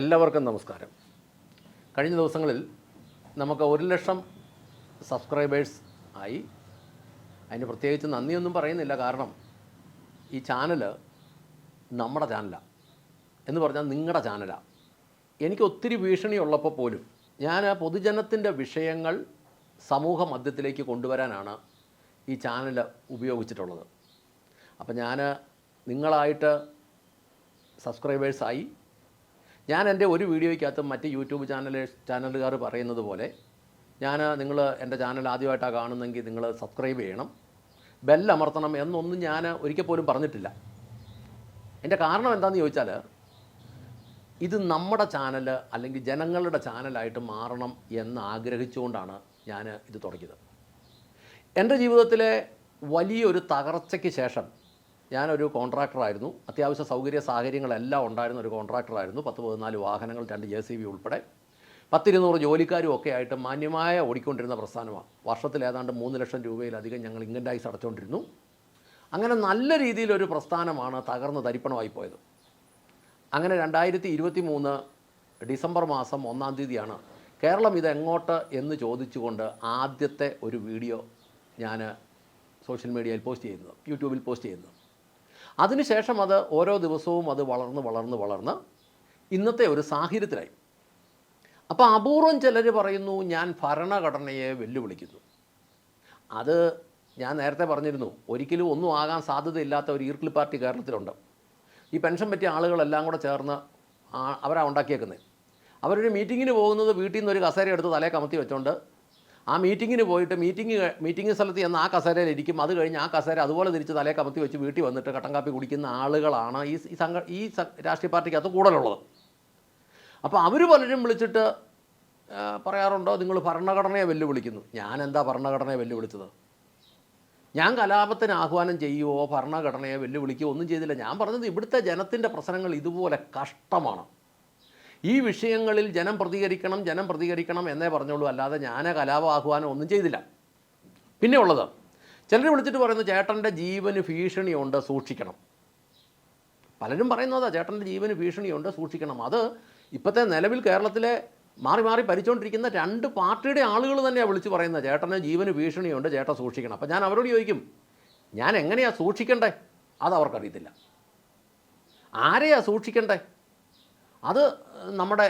എല്ലാവർക്കും നമസ്കാരം. കഴിഞ്ഞ ദിവസങ്ങളിൽ നമുക്ക് ഒരു ലക്ഷം സബ്സ്ക്രൈബേഴ്സ് ആയി. അതിന് പ്രത്യേകിച്ച് നന്ദിയൊന്നും പറയുന്നില്ല. കാരണം ഈ ചാനൽ നമ്മുടെ ചാനലാണ് എന്ന് പറഞ്ഞാൽ നിങ്ങളുടെ ചാനലാണ് എനിക്ക് ഒത്തിരി ഭീഷണിയുള്ളപ്പോൾ പോലും ഞാൻ പൊതുജനത്തിന്റെ വിഷയങ്ങൾ സമൂഹ മധ്യത്തിലേക്ക് കൊണ്ടുവരാനാണ് ഈ ചാനൽ ഉപയോഗിച്ചിട്ടുള്ളത്. അപ്പോൾ ഞാൻ നിങ്ങളായിട്ട് സബ്സ്ക്രൈബേഴ്സായി ഞാൻ എന്റെ ഒരു വീഡിയോയ്ക്കകത്ത് മറ്റ് യൂട്യൂബ് ചാനൽ ചാനലുകാർ പറയുന്നത് പോലെ ഞാൻ നിങ്ങൾ എന്റെ ചാനൽ ആദ്യമായിട്ടാണ് കാണുന്നെങ്കിൽ നിങ്ങൾ സബ്സ്ക്രൈബ് ചെയ്യണം. ബെല്ലമർത്തണം എന്നൊന്നും ഞാൻ ഒരിക്കൽ പോലും പറഞ്ഞിട്ടില്ല. എന്റെ കാരണം എന്താണെന്ന് ചോദിച്ചാൽ ഇത് നമ്മുടെ ചാനൽ അല്ലെങ്കിൽ ജനങ്ങളുടെ ചാനലായിട്ട് മാറണം എന്ന് ആഗ്രഹിച്ചുകൊണ്ടാണ് ഞാൻ ഇത് തുടങ്ങിയത്. എന്റെ ജീവിതത്തിലെ വലിയൊരു തകർച്ചയ്ക്ക് ശേഷം ഞാനൊരു കോൺട്രാക്ടറായിരുന്നു. അത്യാവശ്യ സൗകര്യ സാഹചര്യങ്ങളെല്ലാം ഉണ്ടായിരുന്ന ഒരു കോൺട്രാക്ടറായിരുന്നു. പത്ത് പതിനാല് വാഹനങ്ങൾ രണ്ട് ജെ സി ബി ഉൾപ്പെടെ. പത്തിരുന്നൂറ് ജോലിക്കാരും ഒക്കെ ആയിട്ട് മാന്യമായ ഓടിക്കൊണ്ടിരുന്ന പ്രസ്ഥാനമാണ്. വർഷത്തിൽ ഏതാണ്ട് മൂന്ന് ലക്ഷം രൂപയിലധികം ഞങ്ങൾ ഇൻകം ടാക്സ് അടച്ചുകൊണ്ടിരുന്നു അങ്ങനെ നല്ല രീതിയിലൊരു പ്രസ്ഥാനമാണ് തകർന്ന് തരിപ്പണമായി പോയത്. അങ്ങനെ രണ്ടായിരത്തി ഇരുപത്തി മൂന്ന് ഡിസംബർ മാസം ഒന്നാം തീയതിയാണ് കേരളം ഇതെങ്ങോട്ട് എന്ന് ചോദിച്ചുകൊണ്ട് ആദ്യത്തെ ഒരു വീഡിയോ ഞാൻ സോഷ്യൽ മീഡിയയിൽ പോസ്റ്റ് ചെയ്യുന്നത് യൂട്യൂബിൽ പോസ്റ്റ് ചെയ്യുന്നത്. അതിനുശേഷം അത് ഓരോ ദിവസവും അത് വളർന്ന് വളർന്ന് വളർന്ന് ഇന്നത്തെ ഒരു സാഹചര്യത്തിലായി. അപ്പോൾ അപൂർവം ചിലർ പറയുന്നു ഞാൻ ഭരണഘടനയെ വെല്ലുവിളിക്കുന്നു. അത് ഞാൻ നേരത്തെ പറഞ്ഞിരുന്നു ഒരിക്കലും ഒന്നും ആകാൻ സാധ്യതയില്ലാത്ത ഒരു ഈർക്കിൾ പാർട്ടി കേരളത്തിലുണ്ട്. ഈ പെൻഷൻ പറ്റിയ ആളുകളെല്ലാം കൂടെ ചേർന്ന് അവരാ ഉണ്ടാക്കിയേക്കുന്നത് അവരൊരു മീറ്റിങ്ങിന് പോകുന്നത് വീട്ടിൽ നിന്ന് ഒരു കസേര എടുത്ത് തലേ കമത്തി വെച്ചോണ്ട് ആ മീറ്റിങ്ങിന് പോയിട്ട് മീറ്റിംഗ് മീറ്റിംഗ് സ്ഥലത്ത് ചെന്ന് ആ കസേരയിൽ ഇരിക്കും. അത് കഴിഞ്ഞ് ആ കസേര അതുപോലെ തിരിച്ച് തലേ കമത്തി വെച്ച് വീട്ടിൽ വന്നിട്ട് കട്ടൻ കാപ്പി കുടിക്കുന്ന ആളുകളാണ് ഈ സംഘ ഈ രാഷ്ട്രീയ പാർട്ടിക്ക് അത് കൂടുതലുള്ളത്. അപ്പോൾ അവർ പലരും വിളിച്ചിട്ട് പറയാറുണ്ടോ നിങ്ങൾ ഭരണഘടനയെ വെല്ലുവിളിക്കുന്നു. ഞാൻ എന്താ ഭരണഘടനയെ വെല്ലുവിളിച്ചത്? ഞാൻ കലാപത്തിന് ആഹ്വാനം ചെയ്യുവോ ഭരണഘടനയെ വെല്ലുവിളിക്കുകയോ ഒന്നും ചെയ്തില്ല. ഞാൻ പറഞ്ഞത് ഇവിടുത്തെ ജനത്തിന്റെ പ്രശ്നങ്ങൾ ഇതുപോലെ കഷ്ടമാണ്. ഈ വിഷയങ്ങളിൽ ജനം പ്രതികരിക്കണം ജനം പ്രതികരിക്കണം എന്നേ പറഞ്ഞുള്ളൂ. അല്ലാതെ ഞാൻ കലാപ ആഹ്വാനം ഒന്നും ചെയ്തില്ല. പിന്നെ ഉള്ളത് ചിലർ വിളിച്ചിട്ട് പറയുന്നത് ചേട്ടന്റെ ജീവന് ഭീഷണിയുണ്ട് സൂക്ഷിക്കണം. പലരും പറയുന്നതാ ചേട്ടന്റെ ജീവന് ഭീഷണിയുണ്ട് സൂക്ഷിക്കണം. അത് ഇപ്പോഴത്തെ നിലവിൽ കേരളത്തിലെ മാറി മാറി ഭരിച്ചുകൊണ്ടിരിക്കുന്ന രണ്ട് പാർട്ടിയുടെ ആളുകൾ തന്നെയാണ് വിളിച്ച് പറയുന്നത് ചേട്ടന് ജീവന് ഭീഷണിയുണ്ട് ചേട്ടൻ സൂക്ഷിക്കണം. അപ്പം ഞാൻ അവരോട് ചോദിക്കും ഞാൻ എങ്ങനെയാണ് സൂക്ഷിക്കണ്ടേ? അത് അവർക്കറിയത്തില്ല ആരെയാ സൂക്ഷിക്കണ്ടേ? അത് നമ്മുടെ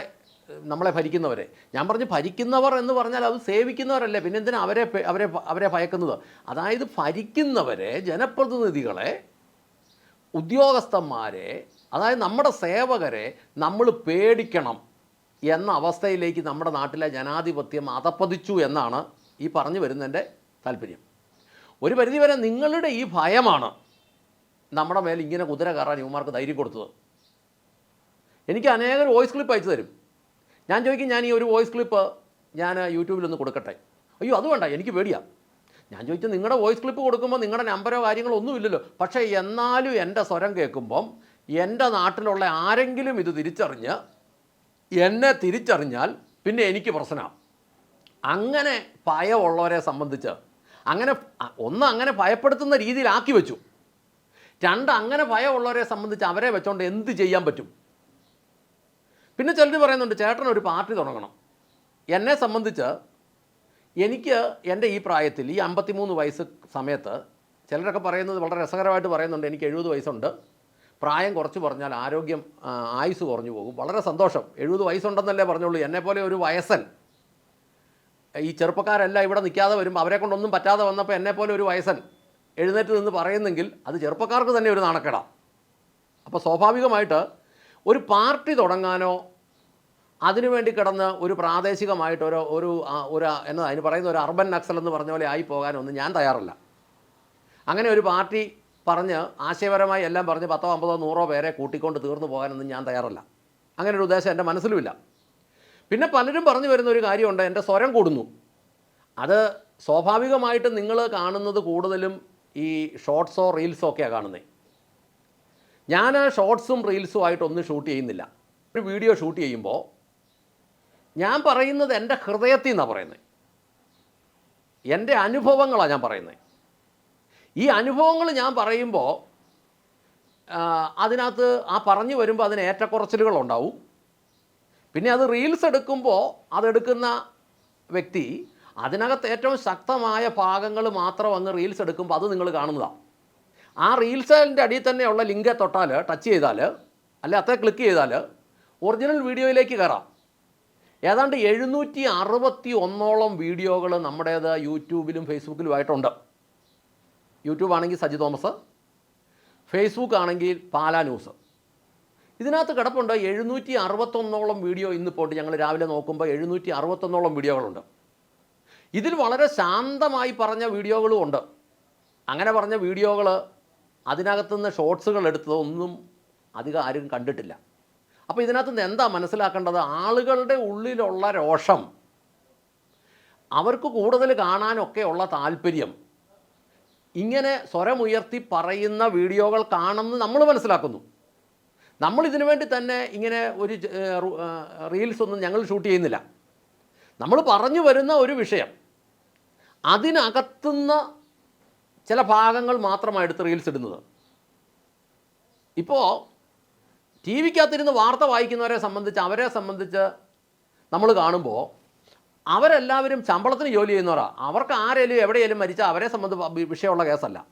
നമ്മളെ ഭരിക്കുന്നവരെ. ഞാൻ പറഞ്ഞു ഭരിക്കുന്നവർ എന്ന് പറഞ്ഞാൽ അത് സേവിക്കുന്നവരല്ലേ. പിന്നെ എന്തിനാ അവരെ അവരെ അവരെ ഭയക്കുന്നത്? അതായത് ഭരിക്കുന്നവരെ ജനപ്രതിനിധികളെ ഉദ്യോഗസ്ഥന്മാരെ അതായത് നമ്മുടെ സേവകരെ നമ്മൾ പേടിക്കണം എന്ന അവസ്ഥയിലേക്ക് നമ്മുടെ നാട്ടിലെ ജനാധിപത്യം അതപ്പതിച്ചു എന്നാണ് ഈ പറഞ്ഞു വരുന്നതിന്റെ താല്പര്യം. ഒരു പരിധിവരെ നിങ്ങളുടെ ഈ ഭയമാണ് നമ്മുടെ മേൽ ഇങ്ങനെ കുതിര കയറാൻ യുവമാർക്ക് ധൈര്യം കൊടുത്തത്. എനിക്ക് അനേകം വോയിസ് ക്ലിപ്പ് അയച്ചു തരും. ഞാൻ ചോദിക്കും ഞാൻ ഈ ഒരു വോയിസ് ക്ലിപ്പ് ഞാൻ യൂട്യൂബിലൊന്ന് കൊടുക്കട്ടെ? അയ്യോ അത് വേണ്ട എനിക്ക് പേടിയാ. ഞാൻ ചോദിച്ചാൽ നിങ്ങളുടെ വോയിസ് ക്ലിപ്പ് കൊടുക്കുമ്പോൾ നിങ്ങളുടെ നമ്പരോ കാര്യങ്ങളോ ഒന്നുമില്ലല്ലോ? പക്ഷേ എന്നാലും എന്റെ സ്വരം കേൾക്കുമ്പം എന്റെ നാട്ടിലുള്ള ആരെങ്കിലും ഇത് തിരിച്ചറിഞ്ഞ് എന്നെ തിരിച്ചറിഞ്ഞാൽ പിന്നെ എനിക്ക് പ്രശ്നമാണ് അങ്ങനെ ഭയമുള്ളവരെ സംബന്ധിച്ച് അങ്ങനെ ഒന്ന് അങ്ങനെ ഭയപ്പെടുത്തുന്ന രീതിയിലാക്കി വെച്ചു. രണ്ട് അങ്ങനെ ഭയമുള്ളവരെ സംബന്ധിച്ച് അവരെ വെച്ചോണ്ട് എന്ത് ചെയ്യാൻ പറ്റും? പിന്നെ ചിലർ പറയുന്നുണ്ട് ചേട്ടൻ ഒരു പാർട്ടി തുടങ്ങണം. എന്നെ സംബന്ധിച്ച് എനിക്ക് എന്റെ ഈ പ്രായത്തിൽ ഈ അമ്പത്തിമൂന്ന് വയസ്സ് സമയത്ത് ചിലരൊക്കെ പറയുന്നത് വളരെ രസകരമായിട്ട് പറയുന്നുണ്ട് എനിക്ക് എഴുപത് വയസ്സുണ്ട്. പ്രായം കുറച്ച് പറഞ്ഞാൽ ആരോഗ്യം ആയുസ് കുറഞ്ഞു പോകും. വളരെ സന്തോഷം. എഴുപത് വയസ്സുണ്ടെന്നല്ലേ പറഞ്ഞുള്ളൂ. എന്നെപ്പോലെ ഒരു വയസ്സൻ ഈ ചെറുപ്പക്കാരെല്ലാം ഇവിടെ നിൽക്കാതെ വരുമ്പോൾ അവരെ കൊണ്ടൊന്നും പറ്റാതെ വന്നപ്പോൾ എന്നെപ്പോലെ ഒരു വയസ്സൻ എഴുന്നേറ്റ് നിന്ന് പറയുന്നെങ്കിൽ അത് ചെറുപ്പക്കാർക്ക് തന്നെ ഒരു നാണക്കേടാണ് അപ്പോൾ സ്വാഭാവികമായിട്ട് ഒരു പാർട്ടി തുടങ്ങാനോ അതിനുവേണ്ടി കിടന്ന് ഒരു പ്രാദേശികമായിട്ട് ഒരു ഒരു എന്നാ അതിന് പറയുന്ന ഒരു അർബൻ നക്സൽ എന്ന് പറഞ്ഞ പോലെ ആയി പോകാനൊന്നും ഞാൻ തയ്യാറല്ല. അങ്ങനെ ഒരു പാർട്ടി പറഞ്ഞ് ആശയപരമായി എല്ലാം പറഞ്ഞ് പത്തോ അമ്പതോ നൂറോ പേരെ കൂട്ടിക്കൊണ്ട് തീർന്നു പോകാനൊന്നും ഞാൻ തയ്യാറല്ല. അങ്ങനെ ഒരു ഉദ്ദേശം എന്റെ മനസ്സിലുമില്ല. പിന്നെ പലരും പറഞ്ഞു വരുന്ന ഒരു കാര്യമുണ്ട് എന്റെ സ്വരം കൂടുന്നു. അത് സ്വാഭാവികമായിട്ട് നിങ്ങൾ കാണുന്നത് കൂടുതലും ഈ ഷോർട്സോ റീൽസോ ഒക്കെയാണ് കാണുന്നത് ഞാൻ ആ ഷോർട്സും റീൽസും ആയിട്ടൊന്നും ഷൂട്ട് ചെയ്യുന്നില്ല. ഒരു വീഡിയോ ഷൂട്ട് ചെയ്യുമ്പോൾ ഞാൻ പറയുന്നത് എന്റെ ഹൃദയത്തിൽ നിന്നാണ് പറയുന്നത് എന്റെ അനുഭവങ്ങളാണ് ഞാൻ പറയുന്നത് ഈ അനുഭവങ്ങൾ ഞാൻ പറയുമ്പോൾ അതിനകത്ത് ആ പറഞ്ഞു വരുമ്പോൾ അതിന് ഏറ്റക്കുറച്ചിലുകൾ ഉണ്ടാവും. പിന്നെ അത് റീൽസ് എടുക്കുമ്പോൾ അതെടുക്കുന്ന വ്യക്തി അതിനകത്ത് ഏറ്റവും ശക്തമായ ഭാഗങ്ങൾ മാത്രം അങ്ങ് റീൽസ് എടുക്കുമ്പോൾ അത് നിങ്ങൾ കാണുന്നതാണ് ആ റീൽസിന്റെ അടിയിൽ തന്നെയുള്ള ലിങ്ക് തൊട്ടാൽ ടച്ച് ചെയ്താൽ അല്ലെ അത്ര ക്ലിക്ക് ചെയ്താൽ ഒറിജിനൽ വീഡിയോയിലേക്ക് കയറാം. ഏതാണ്ട് എഴുന്നൂറ്റി അറുപത്തി ഒന്നോളം വീഡിയോകൾ നമ്മുടേത് യൂട്യൂബിലും ഫേസ്ബുക്കിലുമായിട്ടുണ്ട് യൂട്യൂബ് ആണെങ്കിൽ സജി തോമസ് ഫേസ്ബുക്ക് ആണെങ്കിൽ പാലാ ന്യൂസ്. ഇതിനകത്ത് കിടപ്പുണ്ട് എഴുന്നൂറ്റി അറുപത്തൊന്നോളം വീഡിയോ ഇന്നിപ്പോൾ ഞങ്ങൾ രാവിലെ നോക്കുമ്പോൾ എഴുന്നൂറ്റി അറുപത്തൊന്നോളം വീഡിയോകളുണ്ട് ഇതിൽ വളരെ ശാന്തമായി പറഞ്ഞ വീഡിയോകളും ഉണ്ട്. അങ്ങനെ പറഞ്ഞ വീഡിയോകൾ അതിനകത്തുനിന്ന് ഷോർട്സുകൾ എടുത്തതൊന്നും അധികം ആരും കണ്ടിട്ടില്ല. അപ്പോൾ ഇതിനകത്ത് നിന്ന് എന്താ മനസ്സിലാക്കേണ്ടത്? ആളുകളുടെ ഉള്ളിലുള്ള രോഷം അവർക്ക് കൂടുതൽ കാണാനൊക്കെ ഉള്ള താല്പര്യം ഇങ്ങനെ സ്വരമുയർത്തി പറയുന്ന വീഡിയോകൾ കാണുന്നു നമ്മൾ മനസ്സിലാക്കുന്നു. നമ്മൾ ഇതിനു വേണ്ടി തന്നെ ഇങ്ങനെ ഒരു റീൽസ് ഒന്നും ഞങ്ങൾ ഷൂട്ട് ചെയ്യുന്നില്ല. നമ്മൾ പറഞ്ഞു വരുന്ന ഒരു വിഷയം അതിനകത്തുനിന്ന് ചില ഭാഗങ്ങൾ മാത്രമാണ് എടുത്ത് റീൽസ് ഇടുന്നത്. ഇപ്പോൾ ടി വിക്കകത്തിരുന്ന് വാർത്ത വായിക്കുന്നവരെ സംബന്ധിച്ച് അവരെ സംബന്ധിച്ച് നമ്മൾ കാണുമ്പോൾ അവരെല്ലാവരും ശമ്പളത്തിന് ജോലി ചെയ്യുന്നവരാണ് അവർക്ക് ആരേലും എവിടെയെങ്കിലും മരിച്ചാൽ അവരെ സംബന്ധിച്ച് വിഷയമുള്ള കേസല്ല.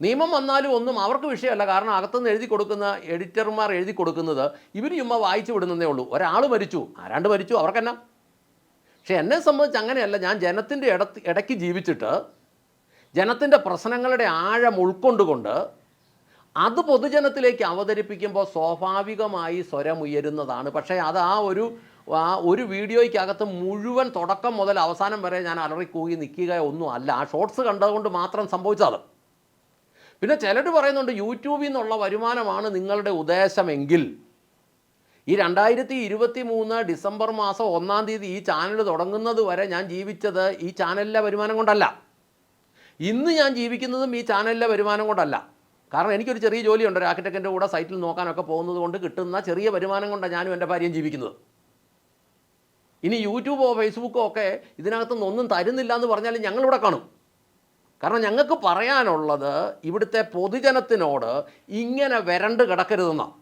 നിയമം വന്നാലും ഒന്നും അവർക്ക് വിഷയമല്ല. കാരണം അകത്തുനിന്ന് എഴുതി കൊടുക്കുന്ന എഡിറ്റർമാർ എഴുതി കൊടുക്കുന്നത് ഇവർ ചുമ്മാ വായിച്ചു വിടുന്നതേ ഉള്ളൂ. ഒരാൾ മരിച്ചു. ആരാണ്ട് മരിച്ചു. അവർക്കെന്നാ? പക്ഷേ എന്നെ സംബന്ധിച്ച് അങ്ങനെയല്ല. ഞാൻ ജനത്തിന്റെ ഇടത്ത് ഇടയ്ക്ക് ജീവിച്ചിട്ട് ജനത്തിന്റെ പ്രശ്നങ്ങളുടെ ആഴം ഉൾക്കൊണ്ടുകൊണ്ട് അത് പൊതുജനത്തിലേക്ക് അവതരിപ്പിക്കുമ്പോൾ സ്വാഭാവികമായി സ്വരമുയരുന്നതാണ് പക്ഷേ അത് ആ ഒരു ആ ഒരു വീഡിയോയ്ക്കകത്ത് മുഴുവൻ തുടക്കം മുതൽ അവസാനം വരെ ഞാൻ അലറിക്കൂകി നിൽക്കുക ഒന്നും അല്ല. ആ ഷോർട്സ് കണ്ടതുകൊണ്ട് മാത്രം സംഭവിച്ചത് പിന്നെ ചിലർ പറയുന്നുണ്ട് യൂട്യൂബിൽ നിന്നുള്ള വരുമാനമാണ് നിങ്ങളുടെ ഉദ്ദേശമെങ്കിൽ. ഈ രണ്ടായിരത്തി ഇരുപത്തി മൂന്ന് ഡിസംബർ മാസം ഒന്നാം തീയതി ഈ ചാനൽ തുടങ്ങുന്നത് വരെ ഞാൻ ജീവിച്ചത് ഈ ചാനലിലെ വരുമാനം കൊണ്ടല്ല. ഇന്ന് ഞാൻ ജീവിക്കുന്നതും ഈ ചാനലിലെ വരുമാനം കൊണ്ടല്ല. കാരണം എനിക്കൊരു ചെറിയ ജോലിയുണ്ട്. ഒരു ആർക്കിടെക്റ്റിന്റെ കൂടെ സൈറ്റിൽ നോക്കാനൊക്കെ പോകുന്നത് കൊണ്ട് കിട്ടുന്ന ചെറിയ വരുമാനം കൊണ്ടാണ് ഞാനും എന്റെ ഭാര്യയും ജീവിക്കുന്നത്. ഇനി യൂട്യൂബോ ഫേസ്ബുക്കോ ഒക്കെ ഇതിനകത്തുനിന്ന് ഒന്നും തരുന്നില്ല എന്ന് പറഞ്ഞാൽ ഞങ്ങളിവിടെ കാണും. കാരണം ഞങ്ങൾക്ക് പറയാനുള്ളത് ഇവിടുത്തെ പൊതുജനത്തിനോട് ഇങ്ങനെ വരണ്ട് കിടക്കരുതെന്നാണ്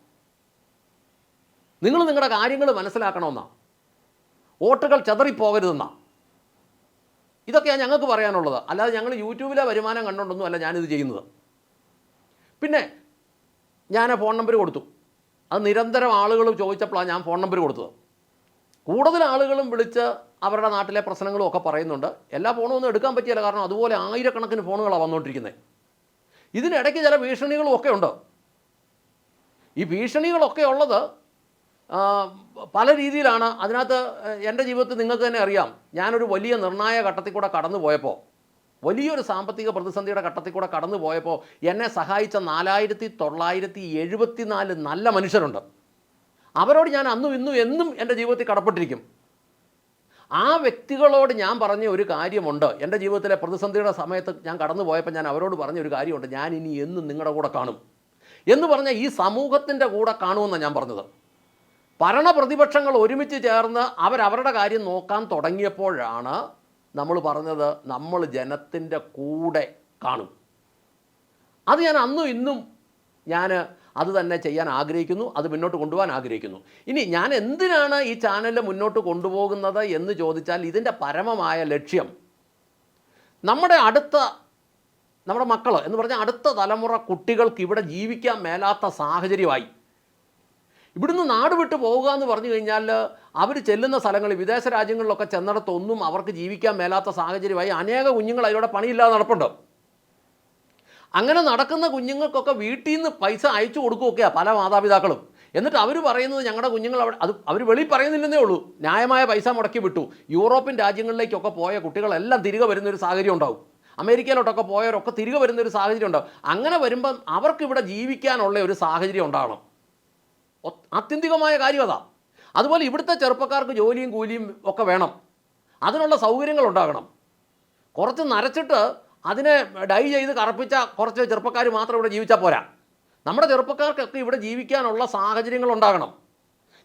നിങ്ങൾ നിങ്ങളുടെ കാര്യങ്ങൾ മനസ്സിലാക്കണമെന്നാണ് വോട്ടുകൾ ചെതറിപ്പോകരുതെന്നാണ് ഇതൊക്കെയാണ് ഞങ്ങൾക്ക് പറയാനുള്ളത്. അല്ലാതെ ഞങ്ങൾ യൂട്യൂബിലെ വരുമാനം കണ്ടുകൊണ്ടൊന്നും അല്ല ഞാനിത് ചെയ്യുന്നത്. പിന്നെ ഞാൻ ഫോൺ നമ്പർ കൊടുത്തു. അത് നിരന്തരം ആളുകൾ ചോദിച്ചപ്പോഴാണ് ഞാൻ ഫോൺ നമ്പർ കൊടുത്തത്. കൂടുതൽ ആളുകളും വിളിച്ച് അവരുടെ നാട്ടിലെ പ്രശ്നങ്ങളും ഒക്കെ പറയുന്നുണ്ട്. എല്ലാ ഫോണും ഒന്നും എടുക്കാൻ പറ്റിയില്ല. കാരണം അതുപോലെ ആയിരക്കണക്കിന് ഫോണുകളാണ് വന്നുകൊണ്ടിരിക്കുന്നത് ഇതിനിടയ്ക്ക് ചില ഭീഷണികളും ഒക്കെ ഉണ്ട്. ഈ ഭീഷണികളൊക്കെ ഉള്ളത് ആ, പല രീതിയിലാണ് അതിനകത്ത് എന്റെ ജീവിതത്തിൽ നിങ്ങൾക്ക് തന്നെ അറിയാം. ഞാനൊരു വലിയ നിർണായക ഘട്ടത്തിൽ കൂടെ കടന്നു പോയപ്പോൾ വലിയൊരു സാമ്പത്തിക പ്രതിസന്ധിയുടെ ഘട്ടത്തിൽ കൂടെ കടന്നു പോയപ്പോൾ എന്നെ സഹായിച്ച നാലായിരത്തി തൊള്ളായിരത്തി എഴുപത്തി നാല് നല്ല മനുഷ്യരുണ്ട്. അവരോട് ഞാൻ അന്നും ഇന്നും എന്നും എന്റെ ജീവിതത്തിൽ കടപ്പെട്ടിരിക്കും. ആ വ്യക്തികളോട് ഞാൻ പറഞ്ഞ ഒരു കാര്യമുണ്ട്. എന്റെ ജീവിതത്തിലെ പ്രതിസന്ധിയുടെ സമയത്ത് ഞാൻ കടന്നു പോയപ്പോൾ ഞാൻ അവരോട് പറഞ്ഞ ഒരു കാര്യമുണ്ട്. ഞാൻ ഇനി എന്നും നിങ്ങളുടെ കൂടെ കാണും. എന്ന് പറഞ്ഞാൽ ഈ സമൂഹത്തിന്റെ കൂടെ കാണുമെന്നാണ് ഞാൻ പറഞ്ഞത്. ഭരണപ്രതിപക്ഷങ്ങൾ ഒരുമിച്ച് ചേർന്ന് അവരവരുടെ കാര്യം നോക്കാൻ തുടങ്ങിയപ്പോഴാണ് നമ്മൾ പറഞ്ഞത് നമ്മൾ ജനത്തിന്റെ കൂടെ കാണും. അത് ഞാൻ അന്നും ഇന്നും ഞാൻ അത് തന്നെ ചെയ്യാൻ ആഗ്രഹിക്കുന്നു അത് മുന്നോട്ട് കൊണ്ടുപോകാൻ ആഗ്രഹിക്കുന്നു. ഇനി ഞാൻ എന്തിനാണ് ഈ ചാനൽ മുന്നോട്ട് കൊണ്ടുപോകുന്നത് എന്ന് ചോദിച്ചാൽ ഇതിന്റെ പരമമായ ലക്ഷ്യം നമ്മുടെ അടുത്ത നമ്മുടെ മക്കൾ എന്ന് പറഞ്ഞാൽ അടുത്ത തലമുറ കുട്ടികൾക്ക് ഇവിടെ ജീവിക്കാൻ മേലാത്ത സാഹചര്യമായി. ഇവിടുന്ന് നാട് വിട്ട് പോവുക എന്ന് പറഞ്ഞു കഴിഞ്ഞാൽ അവർ ചെല്ലുന്ന സ്ഥലങ്ങളിൽ വിദേശ രാജ്യങ്ങളിലൊക്കെ ചെന്നിടത്തൊന്നും അവർക്ക് ജീവിക്കാൻ മേലാത്ത സാഹചര്യമായി അനേക കുഞ്ഞുങ്ങൾ അതിലൂടെ പണിയില്ലാതെ നടപ്പുണ്ട്. അങ്ങനെ നടക്കുന്ന കുഞ്ഞുങ്ങൾക്കൊക്കെ വീട്ടിൽ നിന്ന് പൈസ അയച്ചു കൊടുക്കുകയൊക്കെയാണ് പല മാതാപിതാക്കളും. എന്നിട്ട് അവർ പറയുന്നത് ഞങ്ങളുടെ കുഞ്ഞുങ്ങൾ അവിടെ അത് അവർ വെളി പറയുന്നില്ലെന്നേ ഉള്ളൂ. ന്യായമായ പൈസ മുടക്കി വിട്ടു. യൂറോപ്യൻ രാജ്യങ്ങളിലേക്കൊക്കെ പോയ കുട്ടികളെല്ലാം തിരികെ വരുന്നൊരു സാഹചര്യം ഉണ്ടാവും. അമേരിക്കയിലോട്ടൊക്കെ പോയവരൊക്കെ തിരികെ വരുന്നൊരു സാഹചര്യം ഉണ്ടാവും. അങ്ങനെ വരുമ്പം അവർക്കിവിടെ ജീവിക്കാനുള്ള ഒരു സാഹചര്യം ഉണ്ടാവണം. ഒ- ആത്യന്തികമായ കാര്യം അതാ. അതുപോലെ ഇവിടുത്തെ ചെറുപ്പക്കാർക്ക് ജോലിയും കൂലിയും ഒക്കെ വേണം. അതിനുള്ള സൗകര്യങ്ങൾ ഉണ്ടാകണം. കുറച്ച് നരച്ചിട്ട് അതിനെ ഡൈ ചെയ്ത് കറപ്പിച്ച കുറച്ച് ചെറുപ്പക്കാർ മാത്രം ഇവിടെ ജീവിച്ചാൽ പോരാ. നമ്മുടെ ചെറുപ്പക്കാർക്കൊക്കെ ഇവിടെ ജീവിക്കാനുള്ള സാഹചര്യങ്ങൾ ഉണ്ടാകണം.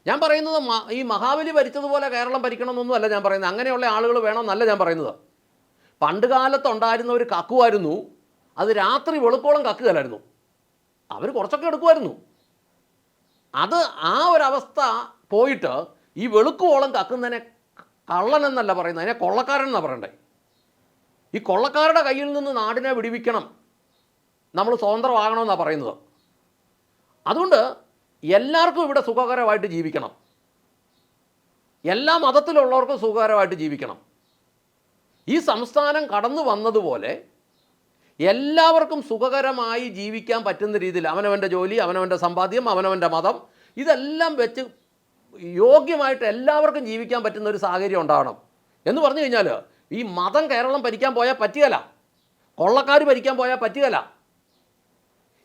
ഞാൻ പറയുന്നത് ഈ മഹാബലി ഭരിച്ചതുപോലെ കേരളം ഭരിക്കണമെന്നൊന്നുമല്ല ഞാൻ പറയുന്നത്. അങ്ങനെയുള്ള ആളുകൾ വേണമെന്നല്ല ഞാൻ പറയുന്നത്. പണ്ട് കാലത്തുണ്ടായിരുന്ന ഒരു കക്കുമായിരുന്നു അത് രാത്രി വെളുക്കോളം കക്കുകയല്ലായിരുന്നു. അവർ കുറച്ചൊക്കെ എടുക്കുമായിരുന്നു അത് ആ ഒരവസ്ഥ പോയിട്ട് ഈ വെളുക്കുവോളം കക്കുന്നതിനെ കള്ളൻ എന്നല്ല പറയുന്നത് അതിനെ കൊള്ളക്കാരൻ എന്നാണ് പറയണ്ടേ? ഈ കൊള്ളക്കാരുടെ കയ്യിൽ നിന്ന് നാടിനെ വിടിവിക്കണം. നമ്മൾ സ്വതന്ത്രമാകണമെന്നാണ് പറയുന്നത്. അതുകൊണ്ട് എല്ലാവർക്കും ഇവിടെ സുഖകരമായിട്ട് ജീവിക്കണം. എല്ലാ മതത്തിലുള്ളവർക്കും സുഖകരമായിട്ട് ജീവിക്കണം. ഈ സംസ്ഥാനം കടന്നു വന്നതുപോലെ എല്ലാവർക്കും സുഖകരമായി ജീവിക്കാൻ പറ്റുന്ന രീതിയിൽ അവനവന്റെ ജോലി അവനവന്റെ സമ്പാദ്യം അവനവന്റെ മതം ഇതെല്ലാം വെച്ച് യോഗ്യമായിട്ട് എല്ലാവർക്കും ജീവിക്കാൻ പറ്റുന്ന ഒരു സാഹചര്യം ഉണ്ടാവണം എന്ന് പറഞ്ഞു കഴിഞ്ഞാൽ ഈ മതം കേരളം ഭരിക്കാൻ പോയാൽ പറ്റുകയില്ല. കൊള്ളക്കാർ ഭരിക്കാൻ പോയാൽ പറ്റുകയില്ല.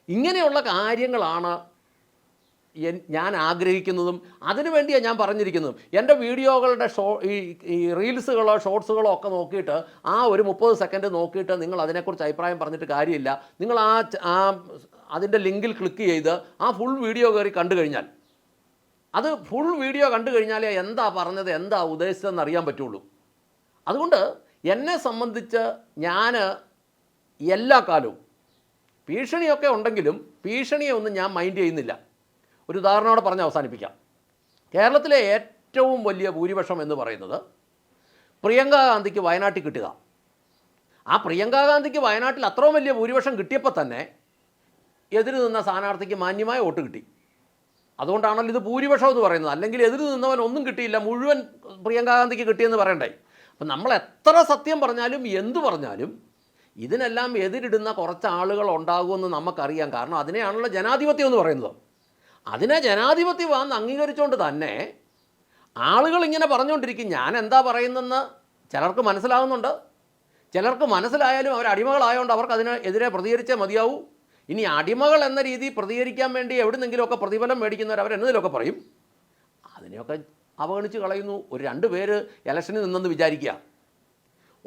ഇങ്ങനെയുള്ള കാര്യങ്ങളാണ് ഞാൻ ആഗ്രഹിക്കുന്നതും അതിനു വേണ്ടിയാണ് ഞാൻ പറഞ്ഞിരിക്കുന്നതും. എന്റെ വീഡിയോകളുടെ ഷോ ഈ റീൽസുകളോ ഷോർട്സുകളോ ഒക്കെ നോക്കിയിട്ട് ആ ഒരു മുപ്പത് സെക്കൻഡ് നോക്കിയിട്ട് നിങ്ങൾ അതിനെക്കുറിച്ച് അഭിപ്രായം പറഞ്ഞിട്ട് കാര്യമില്ല. നിങ്ങൾ ആ ആ അതിന്റെ ലിങ്കിൽ ക്ലിക്ക് ചെയ്ത് ആ ഫുൾ വീഡിയോ കയറി കണ്ടു കഴിഞ്ഞാൽ. അത് ഫുൾ വീഡിയോ കണ്ടു കഴിഞ്ഞാലേ എന്താ പറഞ്ഞത് എന്താ ഉദ്ദേശിച്ചതെന്ന് അറിയാൻ പറ്റുള്ളൂ. അതുകൊണ്ട് എന്നെ സംബന്ധിച്ച് ഞാൻ എല്ലാ കാലവും ഭീഷണിയൊക്കെ ഉണ്ടെങ്കിലും ഭീഷണിയെ ഒന്നും ഞാൻ മൈൻഡ് ചെയ്യുന്നില്ല. ഒരു ഉദാഹരണത്തോടെ പറഞ്ഞ് അവസാനിപ്പിക്കാം. കേരളത്തിലെ ഏറ്റവും വലിയ ഭൂരിപക്ഷം എന്ന് പറയുന്നത് പ്രിയങ്ക ഗാന്ധിക്ക് വയനാട്ടിൽ കിട്ടുക. ആ പ്രിയങ്ക ഗാന്ധിക്ക് വയനാട്ടിൽ അത്രയും വലിയ ഭൂരിപക്ഷം കിട്ടിയപ്പോൾ തന്നെ എതിര് നിന്ന സ്ഥാനാർത്ഥിക്ക് മാന്യമായ വോട്ട് കിട്ടി. അതുകൊണ്ടാണല്ലോ ഇത് ഭൂരിപക്ഷം എന്ന് പറയുന്നത്. അല്ലെങ്കിൽ എതിര് നിന്നവൻ ഒന്നും കിട്ടിയില്ല മുഴുവൻ പ്രിയങ്ക ഗാന്ധിക്ക് കിട്ടിയെന്ന് പറയണ്ടേ? അപ്പം നമ്മൾ എത്ര സത്യം പറഞ്ഞാലും എന്ത് പറഞ്ഞാലും ഇതിനെല്ലാം എതിരിടുന്ന കുറച്ച് ആളുകൾ ഉണ്ടാകുമെന്ന് നമുക്കറിയാം. കാരണം അതിനെയാണല്ലോ ജനാധിപത്യം എന്ന് പറയുന്നത്. അതിനെ ജനാധിപത്യമാണെന്ന് അംഗീകരിച്ചുകൊണ്ട് തന്നെ ആളുകൾ ഇങ്ങനെ പറഞ്ഞുകൊണ്ടിരിക്കും ഞാൻ എന്താ പറയുന്നതെന്ന് ചിലർക്ക് മനസ്സിലാവുന്നുണ്ട്. ചിലർക്ക് മനസ്സിലായാലും അവർ അടിമകളായതുകൊണ്ട് അവർക്ക് അതിനെതിരെ പ്രതികരിച്ചേ മതിയാവൂ. ഇനി അടിമകൾ എന്ന രീതി പ്രതികരിക്കാൻ വേണ്ടി എവിടുന്നെങ്കിലുമൊക്കെ പ്രതിഫലം മേടിക്കുന്നവർ അവർ എന്നതിലൊക്കെ പറയും. അതിനെയൊക്കെ അവഗണിച്ച് കളയുന്നു. ഒരു രണ്ട് പേര് ഇലക്ഷനിൽ നിന്നെന്ന് വിചാരിക്കുക.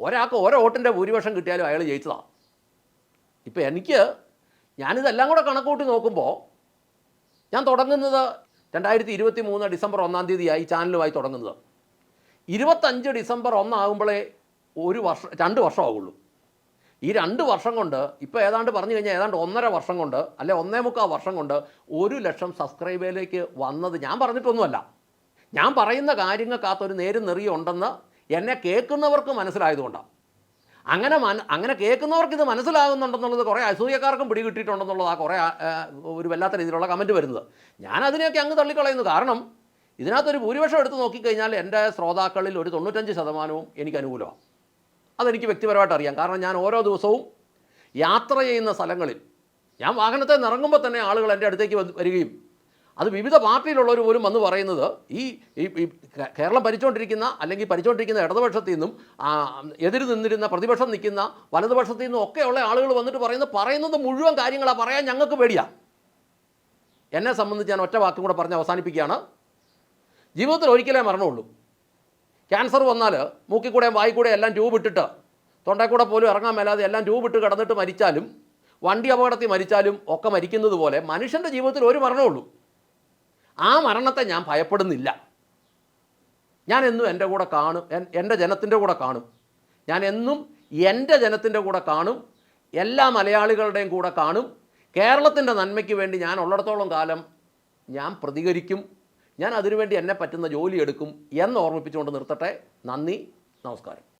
ഒരാൾക്ക് ഓരോ വോട്ടിന്റെ ഭൂരിപക്ഷം കിട്ടിയാലും അയാൾ ജയിച്ചതാണ് ഇപ്പം എനിക്ക് ഞാനിതെല്ലാം കൂടെ കണക്കൂട്ടി നോക്കുമ്പോൾ ഞാൻ തുടങ്ങുന്നത് രണ്ടായിരത്തി ഇരുപത്തി മൂന്ന് ഡിസംബർ ഒന്നാം തീയതിയായി ചാനലുമായി തുടങ്ങുന്നത്. ഇരുപത്തഞ്ച് ഡിസംബർ ഒന്നാകുമ്പോഴേ ഒരു വർഷം രണ്ട് വർഷമാകുള്ളൂ ഈ രണ്ട് വർഷം കൊണ്ട് ഇപ്പോൾ ഏതാണ്ട് പറഞ്ഞു കഴിഞ്ഞാൽ ഏതാണ്ട് ഒന്നര വർഷം കൊണ്ട് അല്ലെ ഒന്നേ മുക്കാൽ വർഷം കൊണ്ട് ഒരു ലക്ഷം സബ്സ്ക്രൈബേലേക്ക് വന്നത് ഞാൻ പറഞ്ഞിട്ടൊന്നുമല്ല. ഞാൻ പറയുന്ന കാര്യങ്ങൾക്കകത്തൊരു നേരും നെറിയുണ്ടെന്ന് എന്നെ കേൾക്കുന്നവർക്ക് മനസ്സിലായതുകൊണ്ടാണ് അങ്ങനെ മന അങ്ങനെ കേൾക്കുന്നവർക്ക് ഇത് മനസ്സിലാകുന്നുണ്ടെന്നുള്ളത് കുറേ അസൂയക്കാർക്കും പിടികിട്ടിയിട്ടുണ്ടെന്നുള്ളത് ആ കുറേ ഒരു വല്ലാത്ത രീതിയിലുള്ള കമന്റ് വരുന്നത്. ഞാൻ അതിനെയൊക്കെ അങ്ങ് തള്ളിക്കളയുന്നു. കാരണം ഇതിനകത്തൊരു ഭൂരിപക്ഷം എടുത്ത് നോക്കിക്കഴിഞ്ഞാൽ എന്റെ ശ്രോതാക്കളിൽ ഒരു തൊണ്ണൂറ്റഞ്ച് ശതമാനവും എനിക്ക് അനുകൂലമാണ്. അതെനിക്ക് വ്യക്തിപരമായിട്ട് അറിയാം. കാരണം ഞാൻ ഓരോ ദിവസവും യാത്ര ചെയ്യുന്ന സ്ഥലങ്ങളിൽ ഞാൻ വാഹനത്തിൽ നിറങ്ങുമ്പോൾ തന്നെ ആളുകൾ എന്റെ അടുത്തേക്ക് വരികയും അത് വിവിധ പാർട്ടിയിലുള്ളവർ പോലും വന്ന് പറയുന്നത് ഈ കേരളം ഭരിച്ചുകൊണ്ടിരിക്കുന്ന അല്ലെങ്കിൽ ഭരിച്ചുകൊണ്ടിരിക്കുന്ന ഇടതുപക്ഷത്തിൽ നിന്നും എതിര് നിന്നിരുന്ന പ്രതിപക്ഷം നിൽക്കുന്ന വലതുപക്ഷത്തിൽ നിന്നും ഒക്കെയുള്ള ആളുകൾ വന്നിട്ട് പറയുന്നത് പറയുന്നത് മുഴുവൻ കാര്യങ്ങളാണ് പറയാൻ ഞങ്ങൾക്ക് പേടിയാ. എന്നെ സംബന്ധിച്ച് ഞാൻ ഒറ്റ വാക്കും കൂടെ പറഞ്ഞ് അവസാനിപ്പിക്കുകയാണ്. ജീവിതത്തിൽ ഒരിക്കലേ മരണമുള്ളൂ. ക്യാൻസർ വന്നാൽ മൂക്കിക്കൂടെയും വായിക്കൂടെ വായി കൂടെ എല്ലാം ട്യൂബ് ഇട്ടിട്ട് തൊണ്ടയിൽ കൂടെ പോലും ഇറങ്ങാൻ മേലാതെ എല്ലാം ട്യൂബ് ഇട്ട് കിടന്നിട്ട് മരിച്ചാലും വണ്ടി അപകടത്തിൽ മരിച്ചാലും ഒക്കെ മരിക്കുന്നത് പോലെ മനുഷ്യന്റെ ജീവിതത്തിൽ ഒരു മരണമുള്ളൂ. ആ മരണത്തെ ഞാൻ ഭയപ്പെടുന്നില്ല. ഞാൻ എന്നും എന്റെ കൂടെ കാണും. എൻ- എന്റെ ജനത്തിന്റെ കൂടെ കാണും. ഞാൻ എന്നും എന്റെ ജനത്തിന്റെ കൂടെ കാണും. എല്ലാ മലയാളികളുടെയും കൂടെ കാണും. കേരളത്തിന്റെ നന്മയ്ക്ക് വേണ്ടി ഞാൻ ഉള്ളിടത്തോളം കാലം ഞാൻ പ്രതികരിക്കും. ഞാൻ അതിനുവേണ്ടി എന്നെ പറ്റുന്ന ജോലി എടുക്കും എന്ന് ഓർമ്മിപ്പിച്ചുകൊണ്ട് നിർത്തട്ടെ. നന്ദി. നമസ്കാരം.